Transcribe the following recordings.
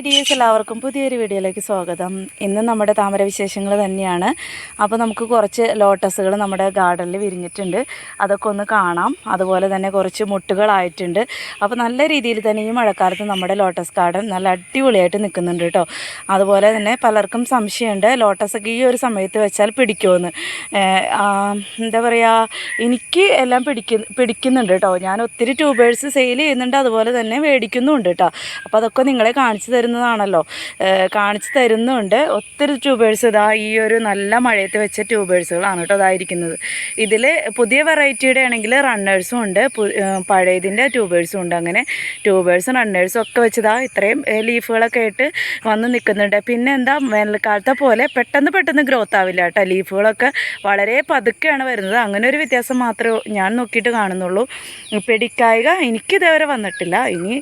Hi dears എല്ലാവർക്കും പുതിയൊരു വീഡിയോയിലേക്ക് സ്വാഗതം. ഇന്ന് നമ്മുടെ താമര വിശേഷങ്ങൾ തന്നെയാണ്. അപ്പോൾ നമുക്ക് കുറച്ച് ലോട്ടസുകൾ നമ്മുടെ ഗാർഡനിൽ വിരിഞ്ഞിട്ടുണ്ട്. അതൊക്കെ ഒന്ന് കാണാം. അതുപോലെ തന്നെ കുറച്ച് മുട്ടുകളായിട്ടുണ്ട്. അപ്പോൾ നല്ല രീതിയിൽ തന്നെ ഈ മഴക്കാലത്ത് നമ്മുടെ ലോട്ടസ് ഗാർഡൻ നല്ല അടിപൊളിയായിട്ട് നിൽക്കുന്നുണ്ട് കേട്ടോ. അതുപോലെ തന്നെ പലർക്കും സംശയമുണ്ട് ലോട്ടസൊക്കെ ഈ ഒരു സമയത്ത് വെച്ചാൽ പിടിക്കുമെന്ന് എന്താ പറയുക എനിക്ക് എല്ലാം പിടിക്ക പിടിക്കുന്നുണ്ട് കേട്ടോ. ഞാൻ ഒത്തിരി ട്യൂബേഴ്സ് സെയിൽ ചെയ്യുന്നുണ്ട് അതുപോലെ തന്നെ മേടിക്കുന്നുമുണ്ട് കേട്ടോ. അപ്പോൾ അതൊക്കെ നിങ്ങളെ കാണിച്ചു തരുന്നതാണല്ലോ കാണിച്ച് തരുന്നുണ്ട്. ഒത്തിരി ട്യൂബേഴ്സ് ഇതാ ഈ ഒരു നല്ല മഴയത്ത് വെച്ച ട്യൂബേഴ്സുകളാണ് കേട്ടോ അതായിരിക്കുന്നത് ഇതിൽ പുതിയ വെറൈറ്റിയുടെ ആണെങ്കിൽ റണ്ണേഴ്സും ഉണ്ട് പഴയതിന്റെ ട്യൂബേഴ്സും ഉണ്ട്. അങ്ങനെ ട്യൂബേഴ്സും റണ്ണേഴ്സും ഒക്കെ വെച്ചതാ ഇത്രയും ലീഫുകളൊക്കെ ആയിട്ട് വന്ന് നിൽക്കുന്നുണ്ട്. പിന്നെ എന്താ വേനൽക്കാലത്തെ പോലെ പെട്ടെന്ന് പെട്ടെന്ന് ഗ്രോത്ത് ആവില്ല കേട്ടോ. ലീഫുകളൊക്കെ വളരെ പതുക്കെയാണ് വരുന്നത്. അങ്ങനെ ഒരു വ്യത്യാസം മാത്രമേ ഞാൻ നോക്കിയിട്ട് കാണുന്നുള്ളൂ. പിടിക്കായിക എനിക്കിതേവരെ വന്നിട്ടില്ല. ഇനി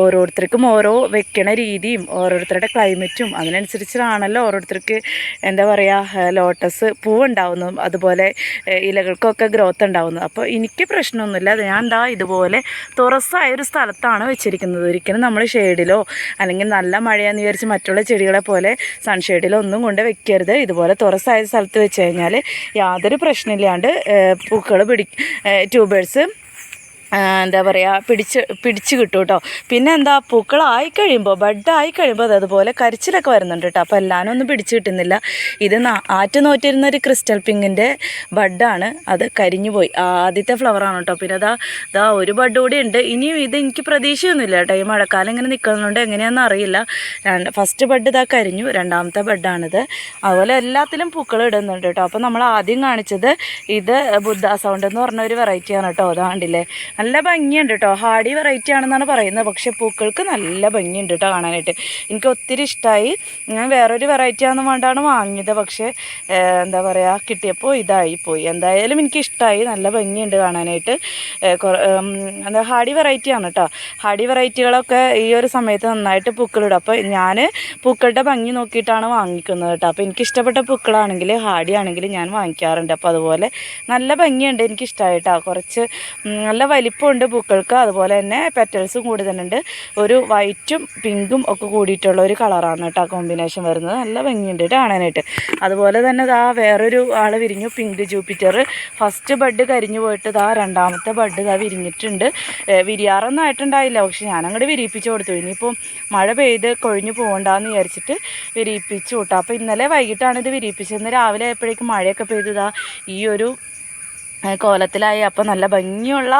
ഓരോരുത്തർക്കും ഓരോ വെക്കണ രീതിയും ഓരോരുത്തരുടെ ക്ലൈമറ്റും അതിനനുസരിച്ചാണല്ലോ ഓരോരുത്തർക്ക് എന്താ പറയുക ലോട്ടസ് പൂവുണ്ടാവുന്നതും അതുപോലെ ഇലകൾക്കൊക്കെ ഗ്രോത്ത് ഉണ്ടാവുന്നത്. അപ്പോൾ എനിക്ക് പ്രശ്നമൊന്നുമില്ല. ഞാൻ എന്താ ഇതുപോലെ തുറസായ ഒരു സ്ഥലത്താണ് വെച്ചിരിക്കുന്നത്. ഒരിക്കലും നമ്മൾ ഷെയ്ഡിലോ അല്ലെങ്കിൽ നല്ല മഴയാന്ന് വിചാരിച്ച് മറ്റുള്ള ചെടികളെ പോലെ സൺഷെയ്ഡിലോ ഒന്നും കൊണ്ട് വെക്കരുത്. ഇതുപോലെ തുറസ്സായ സ്ഥലത്ത് വെച്ച് കഴിഞ്ഞാൽ യാതൊരു പ്രശ്നമില്ലാണ്ട് പൂക്കൾ പിടി ട്യൂബേഴ്സ് എന്താ പറയുക പിടിച്ച് പിടിച്ച് കിട്ടും കേട്ടോ പിന്നെ എന്താ പൂക്കളായി കഴിയുമ്പോൾ ബഡായി കഴിയുമ്പോൾ അത് അതുപോലെ കരിച്ചിലൊക്കെ വരുന്നുണ്ട് കേട്ടോ അപ്പോൾ എല്ലാവരും ഒന്നും പിടിച്ച് കിട്ടുന്നില്ല. ഇത് ആറ്റ് നോറ്റിരുന്ന ഒരു ക്രിസ്റ്റൽ പിങ്കിന്റെ ബഡാണ് അത് കരിഞ്ഞു പോയി. ആദ്യത്തെ ഫ്ലവറാണ് കേട്ടോ പിന്നെ അതാ ഇതാ ഒരു ബഡ് കൂടി ഉണ്ട്. ഇനിയും ഇത് എനിക്ക് പ്രതീക്ഷയൊന്നുമില്ല കേട്ടോ ഈ മഴക്കാലം ഇങ്ങനെ നിൽക്കുന്നുണ്ട് എങ്ങനെയാണെന്ന് അറിയില്ല. രണ്ട് ഫസ്റ്റ് ബഡ് ഇതാ കരിഞ്ഞു. രണ്ടാമത്തെ ബഡാണിത് അതുപോലെ എല്ലാത്തിലും പൂക്കൾ ഇടുന്നുണ്ട് കേട്ടോ അപ്പോൾ നമ്മൾ ആദ്യം കാണിച്ചത് ഇത് ബുദ്ധ സൗണ്ട് എന്ന് പറഞ്ഞ ഒരു വെറൈറ്റിയാണ് കേട്ടോ അതാണ്ടില്ലേ നല്ല ഭംഗിയുണ്ട് കേട്ടോ ഹാഡി വെറൈറ്റി ആണെന്നാണ് പറയുന്നത്. പക്ഷേ പൂക്കൾക്ക് നല്ല ഭംഗിയുണ്ട് കേട്ടോ കാണാനായിട്ട്. എനിക്ക് ഒത്തിരി ഇഷ്ടമായി ഞാൻ വേറൊരു വെറൈറ്റി ആണെന്ന് വേണ്ടാണ് വാങ്ങിയത്. പക്ഷേ എന്താ പറയുക കിട്ടിയപ്പോൾ ഇതായി പോയി എന്തായാലും എനിക്ക് ഇഷ്ടമായി നല്ല ഭംഗിയുണ്ട് കാണാനായിട്ട്. എന്താ ഹാഡി വെറൈറ്റി ആണ് കേട്ടോ ഹാഡി വെറൈറ്റികളൊക്കെ ഈ ഒരു സമയത്ത് നന്നായിട്ട് പൂക്കളിടും. അപ്പോൾ ഞാൻ പൂക്കളുടെ ഭംഗി നോക്കിയിട്ടാണ് വാങ്ങിക്കുന്നത് കേട്ടോ അപ്പോൾ എനിക്ക് ഇഷ്ടപ്പെട്ട പൂക്കളാണെങ്കിൽ ഹാഡി ആണെങ്കിൽ ഞാൻ വാങ്ങിക്കാറുണ്ട്. അപ്പോൾ അതുപോലെ നല്ല ഭംഗിയുണ്ട്. എനിക്ക് ഇഷ്ടമായിട്ടോ കുറച്ച് നല്ല നല്ല വലിപ്പമുണ്ട് പൂക്കൾക്ക്. അതുപോലെ തന്നെ പെറ്റൽസും കൂടുതലുണ്ട് ഒരു വൈറ്റും പിങ്കും ഒക്കെ കൂടിയിട്ടുള്ള ഒരു കളറാണ് കേട്ടോ കോമ്പിനേഷൻ വരുന്നത്. നല്ല ഭംഗിയുണ്ട് കേട്ടോ കാണാനായിട്ട്. അതുപോലെ തന്നെ ഇതാ വേറൊരു ആൾ വിരിഞ്ഞു. പിങ്ക് ജൂപ്പിറ്റർ ഫസ്റ്റ് ബഡ് കരിഞ്ഞു പോയിട്ട് ഇതാ രണ്ടാമത്തെ ബഡ് ഇതാ വിരിഞ്ഞിട്ടുണ്ട്. വിരിയാറൊന്നും ആയിട്ടുണ്ടായില്ല. പക്ഷെ ഞാനങ്ങോട്ട് വിരിയിപ്പിച്ചു കൊടുത്തു. ഇനിയിപ്പോൾ മഴ പെയ്ത് കൊഴിഞ്ഞു പോകണ്ടെന്ന് വിചാരിച്ചിട്ട് വിരിയിപ്പിച്ചു. വിട്ടു അപ്പോൾ ഇന്നലെ വൈകിട്ടാണ് ഇത് വിരിയിപ്പിച്ചത്. രാവിലെ ആയപ്പോഴേക്കും മഴയൊക്കെ പെയ്തതാ ഈ ഒരു കോലത്തിലായി. അപ്പോൾ നല്ല ഭംഗിയുള്ള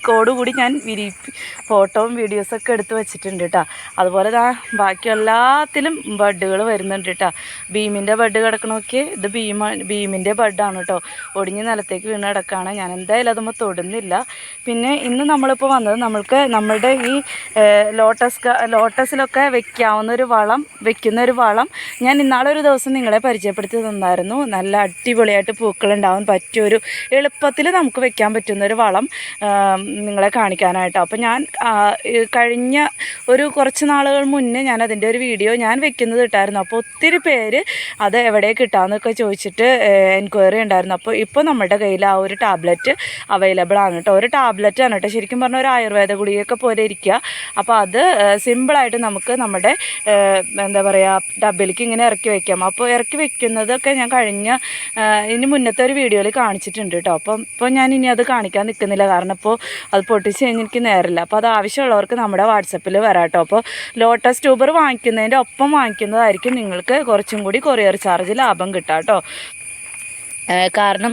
പിക്കോടുകൂടി ഞാൻ വിരിപ്പി ഫോട്ടോയും വീഡിയോസൊക്കെ എടുത്ത് വെച്ചിട്ടുണ്ട് കേട്ടോ അതുപോലെ ദാ ബാക്കി എല്ലാത്തിലും ബഡ്ഡുകൾ വരുന്നുണ്ട് കേട്ടോ ഭീമിന്റെ ബഡ് കിടക്കണമൊക്കെ ഇത് ഭീമ ഭീമിന്റെ ബഡാണ് കേട്ടോ ഒടിഞ്ഞ് നിലത്തേക്ക് വീണ് കിടക്കുകയാണ് ഞാൻ എന്തായാലും അതുമ്പോൾ തൊടുന്നില്ല. പിന്നെ ഇന്ന് നമ്മളിപ്പോൾ വന്നത് നമ്മൾക്ക് നമ്മളുടെ ഈ ലോട്ടസ് ലോട്ടസിലൊക്കെ വെക്കാവുന്ന ഒരു വളം വെക്കുന്ന ഒരു വളം ഞാൻ ഇന്നാളൊരു ദിവസം നിങ്ങളെ പരിചയപ്പെടുത്തി തന്നായിരുന്നു. നല്ല അടിപൊളിയായിട്ട് പൂക്കളുണ്ടാവാൻ പറ്റിയൊരു എളുപ്പത്തിൽ നമുക്ക് വെക്കാൻ പറ്റുന്ന ഒരു വളം നിങ്ങളെ കാണിക്കാനായിട്ടോ. അപ്പോൾ ഞാൻ കഴിഞ്ഞ ഒരു കുറച്ച് നാളുകൾ മുന്നേ ഞാൻ അതിന്റെ ഒരു വീഡിയോ ഞാൻ വെക്കുന്നത് ഇട്ടായിരുന്നു. അപ്പോൾ ഒത്തിരി പേര് അത് എവിടെ കിട്ടാമെന്നൊക്കെ ചോദിച്ചിട്ട് എൻക്വയറി ഉണ്ടായിരുന്നു. അപ്പോൾ ഇപ്പോൾ നമ്മുടെ കയ്യിൽ ആ ഒരു ടാബ്ലറ്റ് അവൈലബിൾ ആണ് കേട്ടോ. ഒരു ടാബ്ലറ്റ് ആണ് കേട്ടോ. ശരിക്കും പറഞ്ഞാൽ ഒരു ആയുർവേദ ഗുളികയൊക്കെ പോലെ ഇരിക്കുക. അപ്പോൾ അത് സിമ്പിളായിട്ട് നമുക്ക് നമ്മുടെ എന്താ പറയുക ഡബിലേക്ക് ഇങ്ങനെ ഇറക്കി വയ്ക്കാം അപ്പോൾ ഇറക്കി വെക്കുന്നതൊക്കെ ഞാൻ കഴിഞ്ഞ ഇനി മുന്നത്തെ ഒരു വീഡിയോയിൽ കാണിച്ചിട്ടുണ്ട് കേട്ടോ. അപ്പം ഇപ്പോൾ ഞാൻ ഇനി അത് കാണിക്കാൻ നിൽക്കുന്നില്ല. കാരണം ഇപ്പോൾ അത് പൊട്ടിച്ച് കഴിഞ്ഞ് എനിക്ക് നേരില്ല അപ്പോൾ അത് ആവശ്യമുള്ളവർക്ക് നമ്മുടെ വാട്സപ്പിൽ വരാം കേട്ടോ അപ്പോൾ ലോട്ടസ് ട്യൂബർ വാങ്ങിക്കുന്നതിന്റെ ഒപ്പം വാങ്ങിക്കുന്നതായിരിക്കും നിങ്ങൾക്ക് കുറച്ചും കൂടി കൊറിയർ ചാർജ് ലാഭം കിട്ടാം കേട്ടോ കാരണം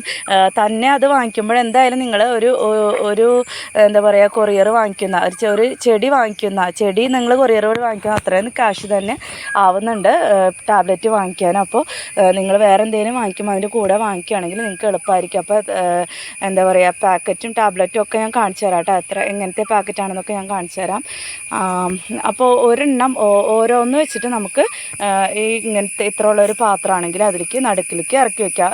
തന്നെ അത് വാങ്ങിക്കുമ്പോൾ എന്തായാലും നിങ്ങൾ ഒരു ഒരു എന്താ പറയുക കൊറിയർ വാങ്ങിക്കുന്ന ഒരു ഒരു ചെടി വാങ്ങിക്കുന്ന ചെടി നിങ്ങൾ കൊറിയർ വഴി വാങ്ങിക്കുന്ന അത്രയും കാശ് തന്നെ ആവുന്നുണ്ട് ടാബ്ലറ്റ് വാങ്ങിക്കാൻ. അപ്പോൾ നിങ്ങൾ വേറെ എന്തെങ്കിലും വാങ്ങിക്കുമ്പോൾ അതിന്റെ കൂടെ വാങ്ങിക്കുകയാണെങ്കിൽ നിങ്ങൾക്ക് എളുപ്പമായിരിക്കും. അപ്പോൾ എന്താ പറയുക പാക്കറ്റും ടാബ്ലറ്റും ഒക്കെ ഞാൻ കാണിച്ചു തരാം കേട്ടോ. എത്ര എങ്ങനത്തെ പാക്കറ്റാണെന്നൊക്കെ ഞാൻ കാണിച്ചു തരാം. അപ്പോൾ ഒരെണ്ണം ഓരോന്ന് വെച്ചിട്ട് നമുക്ക് ഈ ഇങ്ങനത്തെ ഇത്ര ഉള്ള ഒരു പാത്രമാണെങ്കിൽ അതിലേക്ക് നടുക്കിലേക്ക് ഇറക്കി വെക്കുക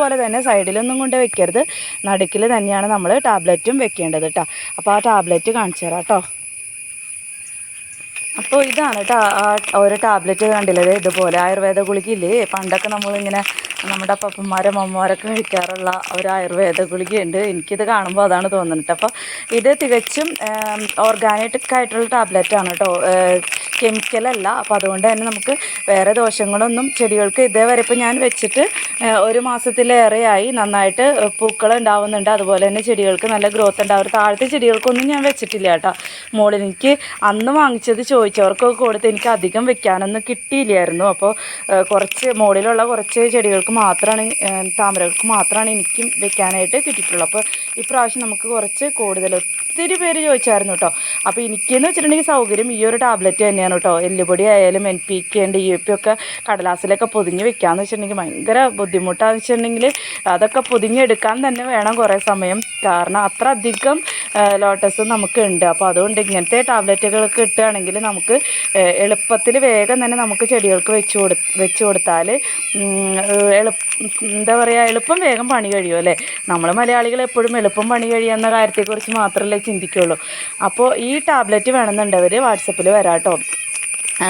മറ്റേതുപോലെ തന്നെ സൈഡിലൊന്നും കൊണ്ട് വെക്കരുത്. നടുക്കിൽ തന്നെയാണ് നമ്മൾ ടാബ്ലറ്റും വെക്കേണ്ടത് കേട്ടോ അപ്പോൾ ആ ടാബ്ലറ്റ് കാണിച്ചു തരാം കേട്ടോ അപ്പോൾ ഇതാണ് കേട്ടോ ആ ഒരു ടാബ്ലറ്റ് കണ്ടില്ലേ? ഇതുപോലെ ആയുർവേദ ഗുളികയില്ലേ? പണ്ടൊക്കെ നമ്മളിങ്ങനെ നമ്മുടെ പപ്പന്മാരും അമ്മമാരൊക്കെ കഴിക്കാറുള്ള ഒരു ആയുർവേദ ഗുളികയുണ്ട്. എനിക്കിത് കാണുമ്പോൾ അതാണ് തോന്നുന്നത്. അപ്പോൾ ഇത് തികച്ചും ഓർഗാനിക് ആയിട്ടുള്ള ടാബ്ലറ്റ് ആണ് കേട്ടോ കെമിക്കലല്ല അപ്പോൾ അതുകൊണ്ട് തന്നെ നമുക്ക് വേറെ ദോഷങ്ങളൊന്നും ചെടികൾക്ക് ഇതേവരെ ഇപ്പോൾ ഞാൻ വെച്ചിട്ട് ഒരു മാസത്തിലേറെയായി നന്നായിട്ട് പൂക്കൾ ഉണ്ടാവുന്നുണ്ട്. അതുപോലെ തന്നെ ചെടികൾക്ക് നല്ല ഗ്രോത്ത് ഉണ്ടാവും താഴത്തെ ചെടികൾക്കൊന്നും ഞാൻ വെച്ചിട്ടില്ല കേട്ടോ മോളിൽ എനിക്ക് അന്ന് വാങ്ങിച്ചത് ചോദിച്ചവർക്കൊക്കെ കൊടുത്ത് എനിക്ക് അധികം വെക്കാനൊന്നും കിട്ടിയില്ലായിരുന്നു. അപ്പോൾ കുറച്ച് മോളിലുള്ള കുറച്ച് ചെടികൾക്ക് മാത്രമാണ് ഏഹ്, താമരകൾക്ക് മാത്രമാണ് എനിക്കും വെക്കാനായിട്ട് കിട്ടിയിട്ടുള്ളൂ. അപ്പോൾ ഇപ്രാവശ്യം നമുക്ക് കുറച്ച് കൂടുതൽ ഒത്തിരി പേര് ചോദിച്ചായിരുന്നു കേട്ടോ അപ്പോൾ എനിക്കെന്ന് വെച്ചിട്ടുണ്ടെങ്കിൽ സൗകര്യം ഈ ഒരു ടാബ്ലറ്റ് തന്നെയാണ് കേട്ടോ എല്ലുപൊടി ആയാലും N P K D A P ഒക്കെ കടലാസിലൊക്കെ പൊതിഞ്ഞ് വെക്കാമെന്ന് വെച്ചിട്ടുണ്ടെങ്കിൽ ഭയങ്കര ബുദ്ധിമുട്ടാണെന്ന് വെച്ചിട്ടുണ്ടെങ്കിൽ അതൊക്കെ പൊതിഞ്ഞെടുക്കാൻ തന്നെ വേണം കുറേ സമയം. കാരണം അത്ര അധികം ലോട്ടസ് നമുക്ക് ഉണ്ട് അപ്പോൾ അതുകൊണ്ട് ഇങ്ങനത്തെ ടാബ്ലറ്റുകളൊക്കെ കിട്ടുകയാണെങ്കിൽ നമുക്ക് എളുപ്പത്തിൽ വേഗം തന്നെ നമുക്ക് ചെടികൾക്ക് വെച്ച് കൊടു വെച്ച് കൊടുത്താൽ എളുപ്പ എന്താ പറയുക എളുപ്പം വേഗം പണി കഴിയും അല്ലേ? നമ്മൾ മലയാളികൾ എപ്പോഴും എളുപ്പം പണി കഴിയുന്ന കാര്യത്തെക്കുറിച്ച് മാത്രമല്ലേ ചിന്തിക്കുകയുള്ളൂ അപ്പോൾ ഈ ടാബ്ലറ്റ് വേണമെന്നുണ്ടവർ വാട്സപ്പിൽ വരാട്ടോ.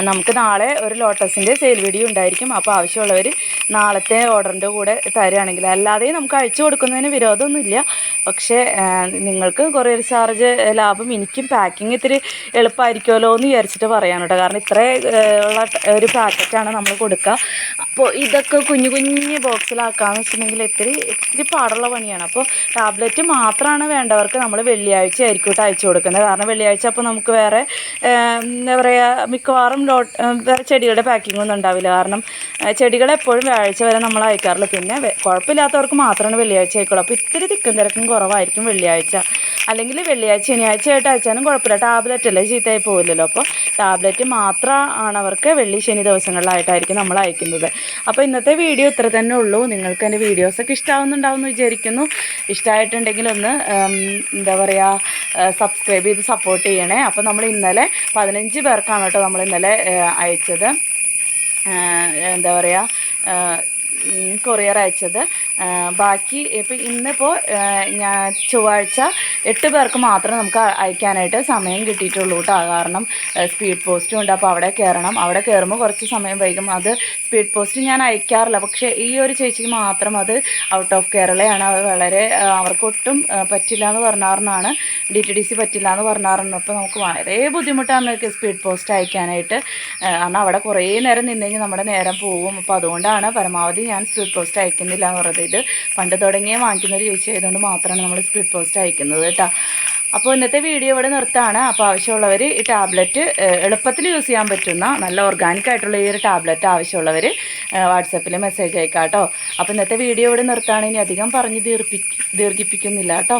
നമുക്ക് നാളെ ഒരു ലോട്ടസിന്റെ സെയിൽ വീഡിയോ ഉണ്ടായിരിക്കും. അപ്പോൾ ആവശ്യമുള്ളവർ നാളത്തെ ഓർഡറിന്റെ കൂടെ തരികയാണെങ്കിൽ അല്ലാതെ നമുക്ക് അയച്ചു കൊടുക്കുന്നതിന് വിരോധമൊന്നുമില്ല. പക്ഷേ നിങ്ങൾക്ക് കൊറിയർ ചാർജ് ലാഭം എനിക്കും പാക്കിങ് ഇത്തിരി എളുപ്പമായിരിക്കുമല്ലോ എന്ന് വിചാരിച്ചിട്ട് പറയാൻ കേട്ടോ. കാരണം ഇത്ര ഉള്ള ഒരു പാക്കറ്റാണ് നമ്മൾ കൊടുക്കുക. അപ്പോൾ ഇതൊക്കെ കുഞ്ഞു കുഞ്ഞു ബോക്സിലാക്കാന്ന് വെച്ചിട്ടുണ്ടെങ്കിൽ ഇത്തിരി ഇത്തിരി പാടുള്ള പണിയാണ്. അപ്പോൾ ടാബ്ലറ്റ് മാത്രമാണ് വേണ്ടവർക്ക് നമ്മൾ വെള്ളിയാഴ്ച ആയിരിക്കും കേട്ടോ അയച്ചു കൊടുക്കുന്നത്. കാരണം വെള്ളിയാഴ്ച അപ്പോൾ നമുക്ക് വേറെ എന്താ പറയുക മിക്കവാറും ലോട്ട് വേറെ ചെടികളുടെ പാക്കിംഗ് ഒന്നും ഉണ്ടാവില്ല. കാരണം ചെടികളെപ്പോഴും വ്യാഴാഴ്ച വരെ നമ്മൾ അയക്കാറുള്ളൂ പിന്നെ കുഴപ്പമില്ലാത്തവർക്ക് മാത്രമാണ് വെള്ളിയാഴ്ച അയക്കുള്ളൂ. അപ്പോൾ ഇത്തിരി തിക്കും തിരക്കും കുറവായിരിക്കും വെള്ളിയാഴ്ച. അല്ലെങ്കിൽ വെള്ളിയാഴ്ച ശനിയാഴ്ച ആയിട്ട് അയച്ചാലും കുഴപ്പമില്ല. ടാബ്ലറ്റ് അല്ലേ ചീത്തയായി പോകില്ലല്ലോ അപ്പോൾ ടാബ്ലറ്റ് മാത്രമാണ് അവർക്ക് വെള്ളി ശനി ദിവസങ്ങളിലായിട്ടായിരിക്കും നമ്മൾ അയക്കുന്നത്. അപ്പോൾ ഇന്നത്തെ വീഡിയോ ഇത്ര തന്നെ ഉള്ളൂ. നിങ്ങൾക്ക് എന്റെ വീഡിയോസൊക്കെ ഇഷ്ടമാവുന്നുണ്ടാവും എന്ന് വിചാരിക്കുന്നു. ഇഷ്ടമായിട്ടുണ്ടെങ്കിൽ ഒന്ന് എന്താ പറയുക സബ്സ്ക്രൈബ് ചെയ്ത് സപ്പോർട്ട് ചെയ്യണേ. അപ്പോൾ നമ്മൾ ഇന്നലെ പതിനഞ്ച് പേർക്കാണ് കേട്ടോ നമ്മൾ ഇന്നലെ അയച്ചത്. എന്താ പറയുക കൊറിയർ അയച്ചത്. ബാക്കി ഇപ്പം ഇന്നിപ്പോൾ ഞാൻ ചൊവ്വാഴ്ച എട്ട് പേർക്ക് മാത്രം നമുക്ക് അയക്കാനായിട്ട് സമയം കിട്ടിയിട്ടുള്ളൂ കേട്ടോ. കാരണം സ്പീഡ് പോസ്റ്റും ഉണ്ട്. അപ്പോൾ അവിടെ കയറണം. അവിടെ കയറുമ്പോൾ കുറച്ച് സമയം വൈകും. അത് സ്പീഡ് പോസ്റ്റ് ഞാൻ അയക്കാറില്ല. പക്ഷേ ഈ ഒരു ചേച്ചിക്ക് മാത്രം അത് ഔട്ട് ഓഫ് കേരളയാണ്. അത് വളരെ അവർക്കൊട്ടും പറ്റില്ല എന്ന് പറഞ്ഞാറിനാണ്. ഡി ടി ഡി സി പറ്റില്ല എന്ന് പറഞ്ഞാറുണ്ട് അപ്പോൾ നമുക്ക് വളരെ ബുദ്ധിമുട്ടാണ് സ്പീഡ് പോസ്റ്റ് അയക്കാനായിട്ട്. കാരണം അവിടെ കുറേ നേരം നിന്ന് കഴിഞ്ഞാൽ നമ്മുടെ നേരം പോകും. അപ്പോൾ അതുകൊണ്ടാണ് പരമാവധി ഞാൻ സ്പീഡ് പോസ്റ്റ് അയക്കുന്നില്ല എന്ന് പറയുന്നത് ഇത് പണ്ട് തുടങ്ങിയേ വാങ്ങിക്കുന്ന ഒരു ചേച്ചി ആയതുകൊണ്ട് മാത്രമാണ് നമ്മൾ സ്പീഡ് പോസ്റ്റ് അയക്കുന്നത്. കേട്ടോ. അപ്പോൾ ഇന്നത്തെ വീഡിയോ ഇവിടെ നിർത്താണ്. അപ്പോൾ ആവശ്യമുള്ളവർ ഈ ടാബ്ലറ്റ് എളുപ്പത്തിൽ യൂസ് ചെയ്യാൻ പറ്റുന്ന നല്ല ഓർഗാനിക് ആയിട്ടുള്ള ഈ ഒരു ടാബ്ലറ്റ് ആവശ്യമുള്ളവർ വാട്സപ്പിൽ മെസ്സേജ് അയക്കാം കേട്ടോ അപ്പോൾ ഇന്നത്തെ വീഡിയോ ഇവിടെ നിർത്താണ്. ഇനി അധികം പറഞ്ഞ് ദീർപ്പി ദീർഘിപ്പിക്കുന്നില്ല കേട്ടോ.